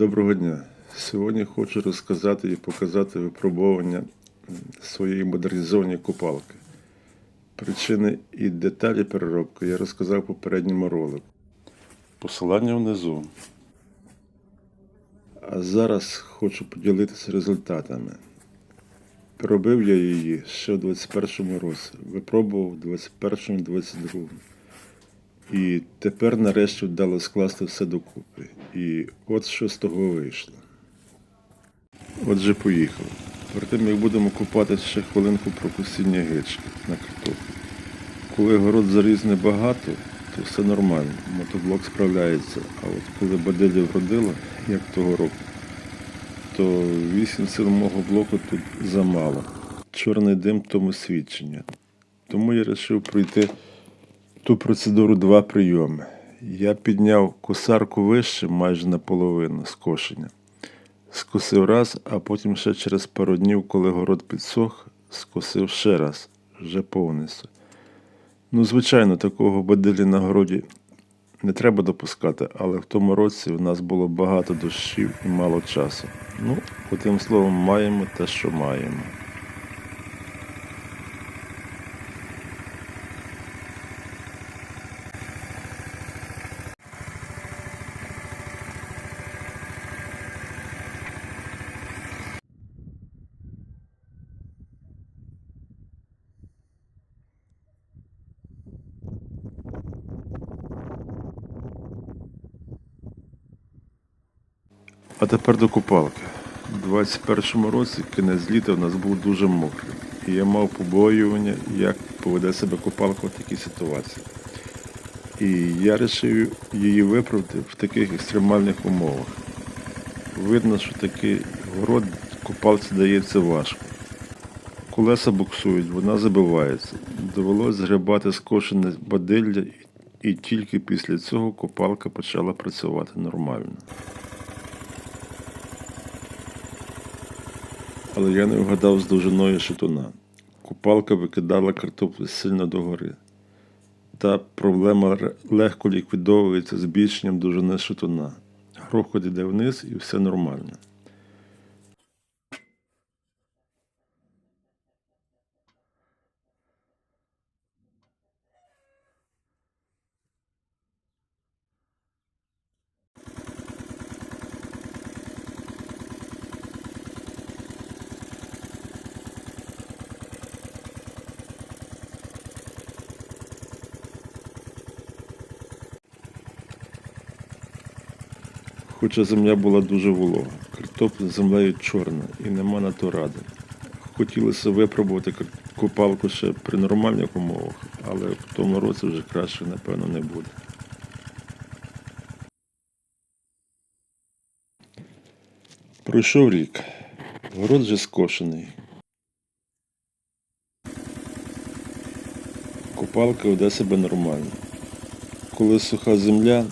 Доброго дня. Сьогодні хочу розказати і показати випробовування своєї модернізованої купалки. Причини і деталі переробки я розказав в попередньому ролику. Посилання внизу. А зараз хочу поділитися результатами. Переробив я її ще в 21-му році, випробував 21-му 22-му. І тепер нарешті вдалося скласти все докупи. І от що з того вийшло. Отже, поїхали. Перед тим, як будемо купати ще хвилинку про косіння гички на картоплю. Коли город заріз небагато, то все нормально, мотоблок справляється. А от коли баделя вродила, як того року, то 8 сил мого блоку тут замало. Чорний дим тому свідчення. Тому я вирішив пройти ту процедуру два прийоми. Я підняв косарку вище майже наполовину скошення. Скосив раз, а потім ще через пару днів, коли город підсох, скосив ще раз, вже повністю. Ну, звичайно, такого бадилі на городі не треба допускати, але в тому році в нас було багато дощів і мало часу. Ну, одним словом, маємо те, що маємо. А тепер до купалки. У 21-му році кінець літа в нас був дуже мокрий. І я мав побоювання, як поведе себе купалка в такій ситуації. І я вирішив її виправити в таких екстремальних умовах. Видно, що такий город купалці дається важко. Колеса буксують, вона забивається. Довелось згребати скошене бадилля, і тільки після цього копалка почала працювати нормально. Але я не вгадав з довжиною шатуна. Купалка викидала картоплю сильно догори. Та проблема легко ліквідовується збільшенням довжини шатуна. Грохот іде вниз і все нормально. Хоча земля була дуже волога, картопля з землею чорна і нема на то ради. Хотілося випробувати копалку ще при нормальних умовах, але в тому році вже краще, напевно, не буде. Пройшов рік. Город вже скошений. Копалка веде себе нормально. Коли суха земля,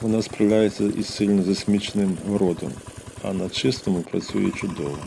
вона справляється із сильно засміченим городом, а на чистому працює чудово.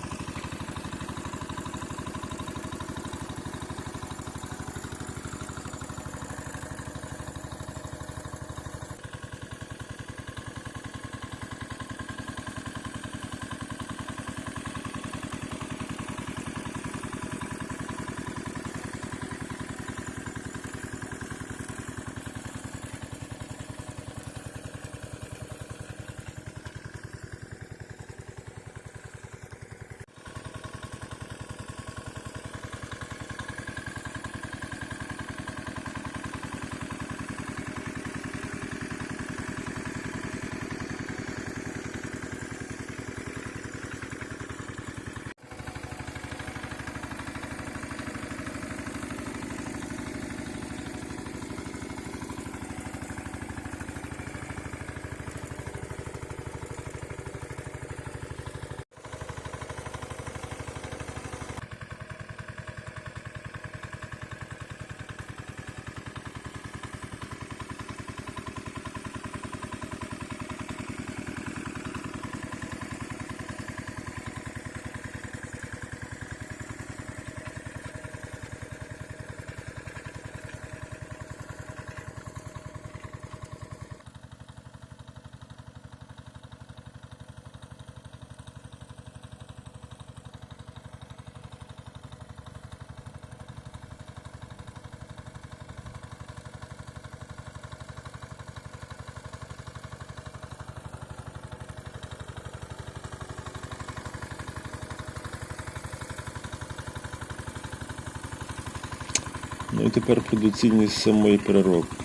Ну і тепер про доцільність самої переробки.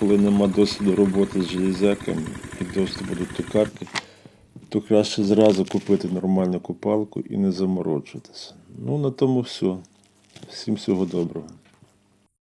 Коли нема досвіду роботи з железяками і доступу до токарки, то краще зразу купити нормальну купалку і не заморочуватися. Ну, на тому все. Всім всього доброго.